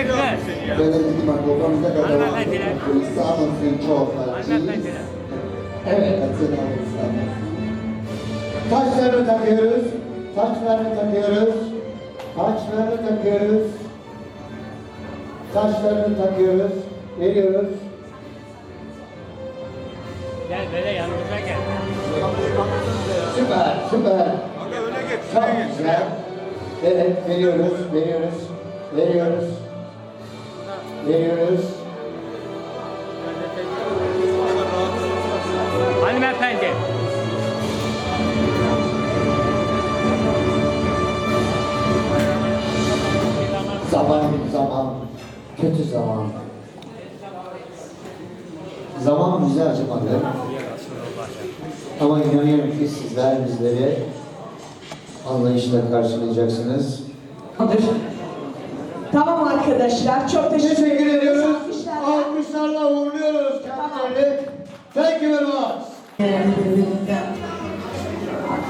Teşekkürler. Devletin makamımıza kadar Hanımefendiler. Sağ olsun çok Hanımefendiler. Evet, Hasan Taşlarını takıyoruz. Taşlarını takıyoruz. Taşlarını takıyoruz. Taşlarını takıyoruz. Veriyoruz. Gel böyle yanımıza gel. Süper, süper. Çok güzel. Evet, veriyoruz, veriyoruz, veriyoruz, veriyoruz. Hanımefendi. Zaman, zaman, kötü zaman. Zaman bize acımadı. Ama inanıyorum ki sizler bizleri anlayışla karşılayacaksınız. Tamam arkadaşlar, çok teşekkür, Teşekkür ediyoruz. Alkışlarla. Alkışlarla uğurluyoruz kendilerini. Thank you very much.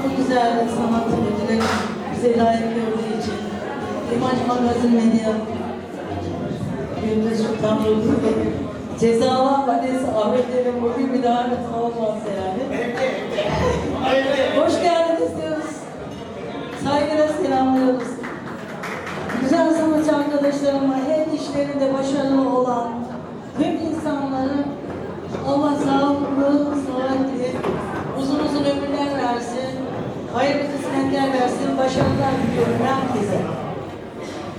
Bu güzel sanat ödülü bize layık gördüğü için İmaj Magazin Medya Gündüz Sultan Cezalar Valisi Ahmetlerin bugün bir daha olmaz yani. Hoş geldiniz diyoruz. Saygıyla selamlıyoruz. Güzel sanatçı arkadaşlarıma, her işlerinde başarılı olan tüm insanları Allah sağlıklı, sıhhatli, uzun uzun ömürler versin, hayırlı kısmetler versin, başarılar diliyorum herkese.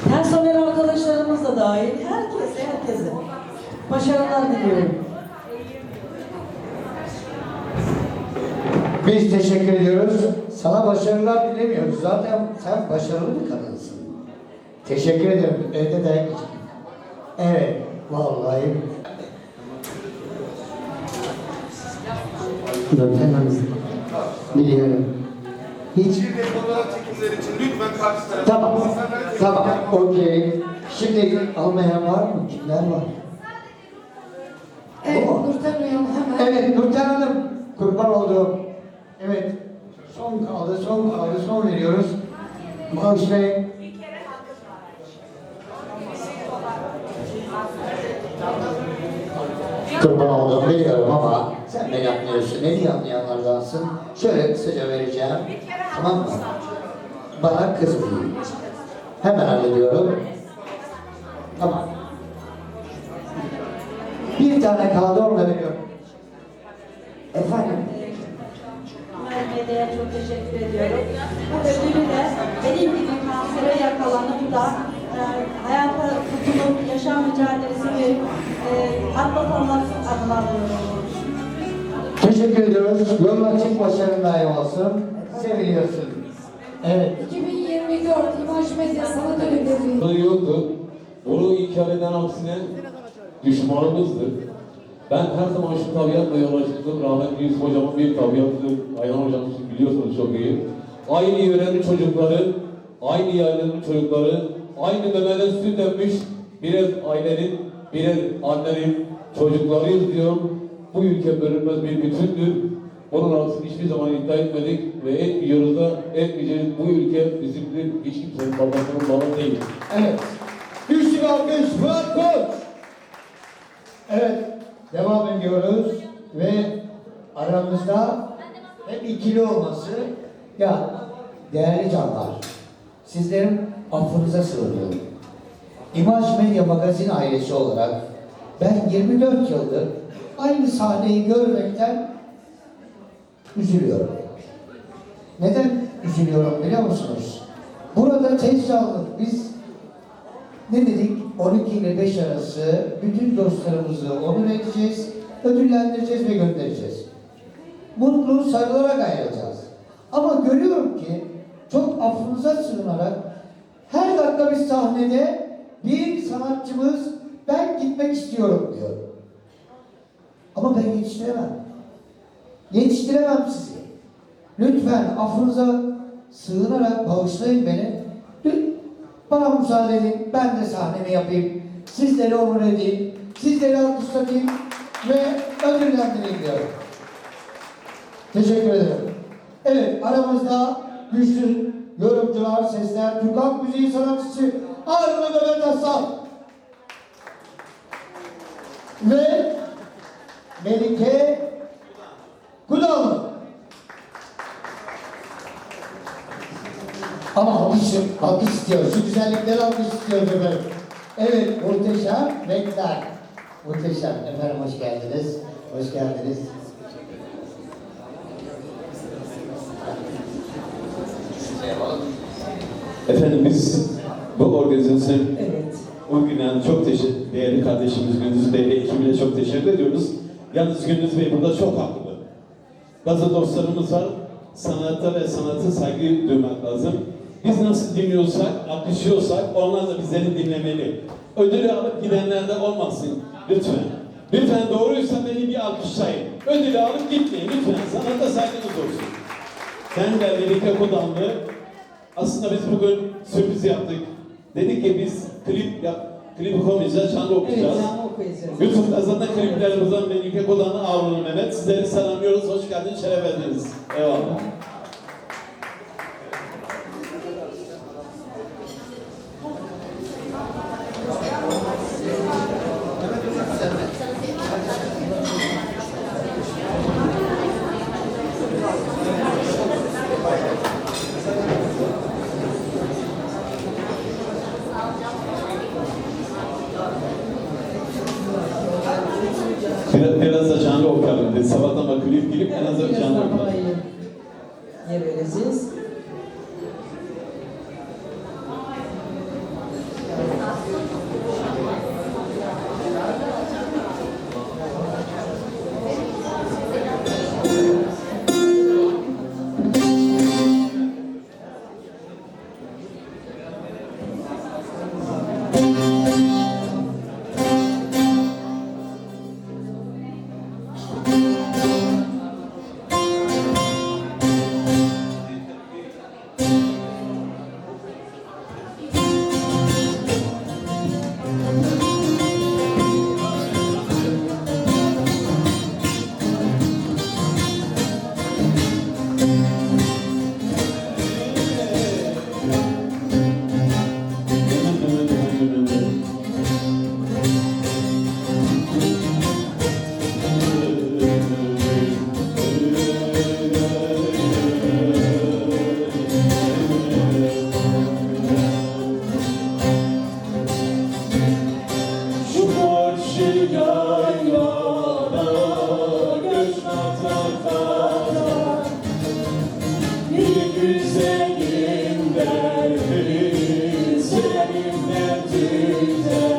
Personel arkadaşlarımız da dahil, herkese, herkese başarılar diliyorum. Biz teşekkür ediyoruz. Sana başarılar dilemiyoruz. Zaten sen başarılı bir kadınsın. Teşekkür ederim. Evde de Evet, vallahi. Hanım, biliyorum. Hiç de fotoğraf çekimleri için lütfen karşı tarafa. Tamam, tamam, okey. Şimdi almayan var mı? Kimler var? Evet, Bu mu? Nurten Uyan hemen. Evet, Nurten Hanım, kurban olduğum. Evet, son kaldı, son kaldı, son veriyoruz. Bağışlayın. Kurban olduğum biliyorum ama sen beni anlıyorsun. Ne diye anlayanlardansın? Şöyle kısaca vereceğim. Tamam mı? Bana kızmayın. Hemen hallediyorum. Tamam. Bir tane kaldı onu da Teşekkür ediyoruz. Başarın daim olsun. Seviliyorsun. Evet. 2024 İmaj Medya Sanat Ödülleri. Yoktu. Bunu inkar eden aksine düşmanımızdı. Ben her zaman şu tabiatla yola çıktım. Rahmetli Yusuf hocamın bir tabiatıdır. Ayhan hocam biliyorsunuz çok iyi. Aynı yörenin çocukları, aynı yaylanın çocukları, aynı memeden süt emmiş birer ailenin, birer annenin çocuklarıyız diyorum. Bu ülke bölünmez bir bütündür. Onun aksini hiçbir zaman iddia etmedik ve etmiyoruz da etmeyeceğiz. Bu ülke bizimdir. Hiç kimsenin babasının balı değil. Evet. Güçlü bir alkış Fuat Koç. Evet. Devam ediyoruz ve aramızda hep ikili olması ya değerli canlar sizlerin affınıza sığınıyorum. İmaj Medya Magazin ailesi olarak ben 24 yıldır aynı sahneyi görmekten üzülüyorum. Neden üzülüyorum biliyor musunuz? Burada tez canlı biz ne dedik? 12 ile 5 arası bütün dostlarımızı onur edeceğiz, ödüllendireceğiz ve göndereceğiz. Mutlu sarılarak ayrılacağız. Ama görüyorum ki çok affınıza sığınarak her dakika bir sahnede bir sanatçımız ben gitmek istiyorum diyor. Ama ben yetiştiremem. Yetiştiremem sizi. Lütfen affınıza sığınarak bağışlayın beni. Lütfen bana müsaade edin. Ben de sahnemi yapayım. Sizleri onur edeyim. Sizleri alkışlatayım ve ödüllendireyim diyorum. Teşekkür ederim. Evet aramızda güçlü yorumcular, sesler, Türk Halk Müziği sanatçısı Arma Mehmet Aslan. ve Melike Kudalı. Ama alkış, alkış istiyor. Şu güzellikleri alkış istiyor efendim. Evet, muhteşem renkler. Muhteşem. Efendim hoş geldiniz. Hoş geldiniz. Efendim biz bu organizasyon Evet. Uygunayan çok teşekkür, değerli kardeşimiz Gündüz Bey ve ekibine çok teşekkür ediyoruz. Yalnız Gündüz Bey burada çok haklı. Bazı dostlarımız var, sanatta ve sanatı saygı duymak lazım. Biz nasıl dinliyorsak, alkışlıyorsak onlar da bizleri dinlemeli. Ödülü alıp gidenler de olmasın lütfen. Lütfen doğruysa beni bir alkışlayın. Ödülü alıp gitmeyin lütfen. Sanata saygınız olsun. Ben de Melike Kodamlı. Aslında biz bugün sürpriz yaptık. Dedik ki biz klip yap, klip koymayacağız, Evet, okuyacağız. ben YouTube'da zaten kliplerimizden Melike Kodan'ı ağırladım Mehmet. Sizleri selamlıyoruz. Hoş geldiniz, şeref verdiniz. Eyvallah. İyi Jesus.